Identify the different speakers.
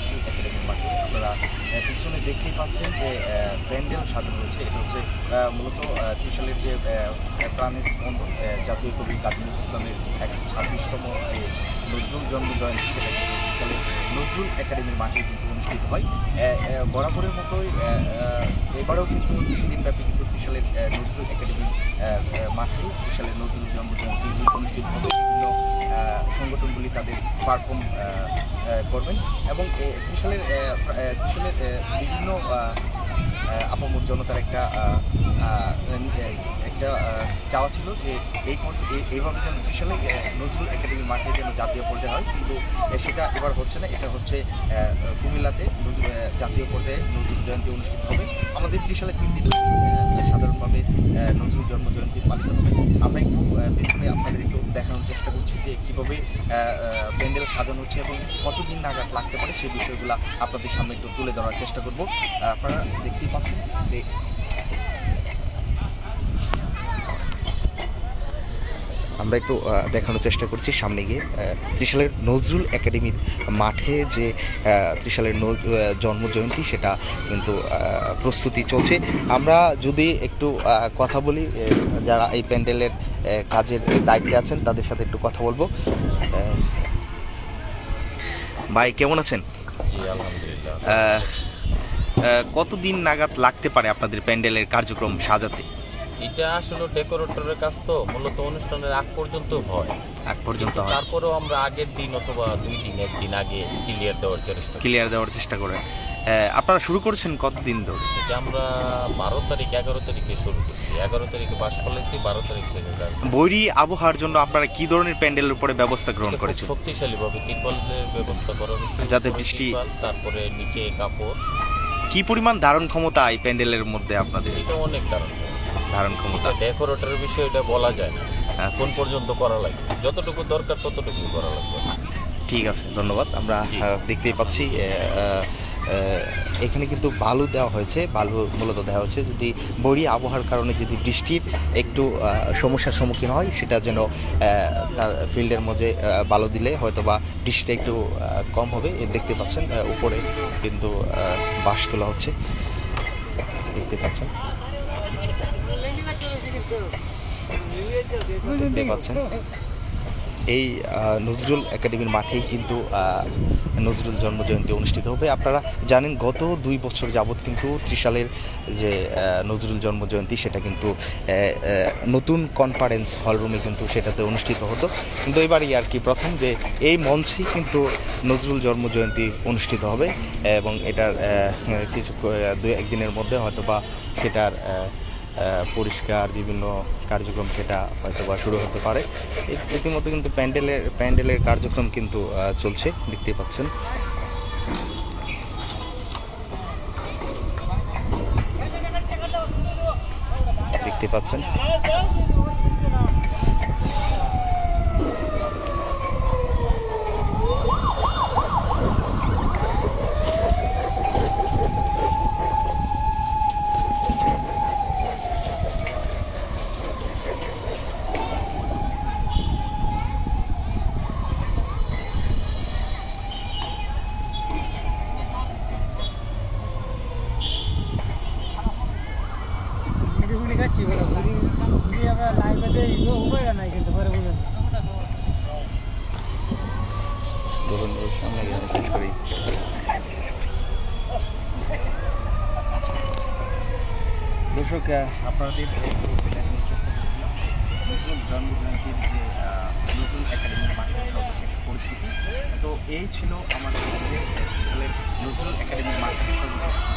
Speaker 1: মুসলিম একাডেমির মাঠে আপনারা পিছনে দেখতেই পাচ্ছেন যে প্যান্ডেল সাজানো রয়েছে এটা হচ্ছে মূলত ত্রিশালের যে প্রাণী মন্ডল জাতীয় কবি কাজী ইসলামের একশো ছাব্বিশতম যে নজরুল জন্ম জয়ন্তী সেটা সালে নজরুল একাডেমির মাঠে কিন্তু অনুষ্ঠিত হয় বরাবরের মতোই এবারেও কিন্তু তিন দিনব্যাপী কিন্তু ত্রিশালের নজরুল একাডেমির মাঠে ত্রিশালের নজরুল জন্ম জয়ন্তী অনুষ্ঠিত হবে। সংগঠনগুলি তাদের পারফর্ম করবেন এবং ত্রিশালের ত্রিশালের বিভিন্ন আপামর জনতার একটা একটা চাওয়া ছিল যে এই এইভাবে যেন ত্রিশালে নজরুল একাডেমি মাঠে যেন জাতীয় পর্যায়ে হয়। কিন্তু সেটা এবার হচ্ছে না। এটা হচ্ছে কুমিল্লাতে জাতীয় পর্যায়ে নজরুল জয়ন্তী অনুষ্ঠিত হবে। আমাদের ত্রিশালে তিন দিন সাধারণভাবে নজরুল জন্ম জয়ন্তী পালিত হবে। আমরা একটু পেছনে আপনাদের একটু দেখানোর চেষ্টা করছি যে কীভাবে প্যান্ডেল সাজানো হচ্ছে এবং কতদিন নাগাদ লাগতে পারে সেই বিষয়গুলো আপনাদের সামনে একটু তুলে ধরার চেষ্টা করব। আপনারা দেখতেই পাচ্ছেন যে আমরা একটু দেখানোর চেষ্টা করছি সামনে গিয়ে। ত্রিশালের নজরুল একাডেমির মাঠে যে ত্রিশালের নজ- জন্ম জয়ন্তী সেটা কিন্তু প্রস্তুতি চলছে। আমরা যদি একটু কথা বলি যারা এই প্যান্ডেলের কাজের দায়িত্বে আছেন তাদের সাথে একটু কথা বলব। ভাই কেমন আছেন? কতদিন নাগাদ লাগতে পারে আপনাদের প্যান্ডেলের কার্যক্রম সাজাতে?
Speaker 2: এটা আসলে ডেকোরেটরের কাজ তো মূলত অনুষ্ঠানের আগ পর্যন্ত হয়।
Speaker 1: আগ পর্যন্ত
Speaker 2: কিন্তু তারপরেও আমরা আগের দিন অথবা দুই দিন একদিন আগে ক্লিয়ার দেওয়ার চেষ্টা
Speaker 1: ক্লিয়ার দেওয়ার চেষ্টা করেন আহ, আপনারা শুরু করেছেন কতদিন ধরে?
Speaker 2: এটা আমরা বারো তারিখ এগারো তারিখে শুরু করছি। এগারো তারিখে বাস ফেলেছি বারো তারিখ থেকে
Speaker 1: বৈরী আবহাওয়ার জন্য আপনারা কি ধরনের প্যান্ডেলের উপরে ব্যবস্থা গ্রহণ করেছেন?
Speaker 2: শক্তিশালী ভাবে তিরপলের ব্যবস্থা করা হয়েছে।
Speaker 1: যাতে বৃষ্টি-
Speaker 2: তারপরে নিচে কাপড়।
Speaker 1: কি পরিমাণ ধারণ ক্ষমতা এই প্যান্ডেলের মধ্যে আপনাদের?
Speaker 2: এটা অনেক কারণ
Speaker 1: ধারণ ক্ষমতা।
Speaker 2: ডেকোরেটরের বিষয় এটা বলা যায় না।
Speaker 1: আচ্ছা,
Speaker 2: কোন পর্যন্ত করা লাগে যতটুকু দরকার ততটুকু করা লাগবে।
Speaker 1: ঠিক আছে ধন্যবাদ। আমরা দেখতেই পাচ্ছি এখানে কিন্তু বালু দেওয়া হয়েছে। বালু মূলত দেওয়া হয়েছে যদি বড়ি আবহাওয়ার কারণে যদি বৃষ্টির একটু সমস্যার সম্মুখীন হয় সেটা যেন তার ফিল্ডের মধ্যে বালু দিলে হয়তো বা বৃষ্টিটা একটু কম হবে। দেখতে পাচ্ছেন উপরে কিন্তু বাঁশ তোলা হচ্ছে। দেখতে পাচ্ছেন। এই নজরুল একাডেমির মাঠেই কিন্তু নজরুল জন্মজয়ন্তী অনুষ্ঠিত হবে। আপনারা জানেন, গত দুই বছর যাবৎ কিন্তু ত্রিশালের যে নজরুল জন্মজয়ন্তী, সেটা কিন্তু নতুন কনফারেন্স হলরুমে কিন্তু সেটাতে অনুষ্ঠিত হতো। কিন্তু এবারই আর কি প্রথম যে, এই মঞ্চেই কিন্তু নজরুল জন্মজয়ন্তী অনুষ্ঠিত হবে। এবং এটার কিছু দু একদিনের মধ্যে হয়তো বা সেটার পরিষ্কার বিভিন্ন কার্যক্রম সেটা হয়তো বা শুরু হতে পারে। ইতিমধ্যে কিন্তু প্যান্ডেলের প্যান্ডেলের কার্যক্রম কিন্তু চলছে দেখতে পাচ্ছেন। দেখতে পাচ্ছেন
Speaker 3: মুড়ি মুড়ি খাচ্ছি বলো মুড়ি মুড়ি আমরা লাইভে দেই তো উপায় নাই কিন্তু পরে বুঝেন
Speaker 1: ধরুন সামনে গেলাম শেষ করি। দর্শক আপনাদের জন্মজয়ন্তীর যে নতুন একাডেমির মাঠের সর্বশেষ পরিস্থিতি, তো এই ছিল আমাদের নজরুল একাডেমির মাঠের সর্বশেষ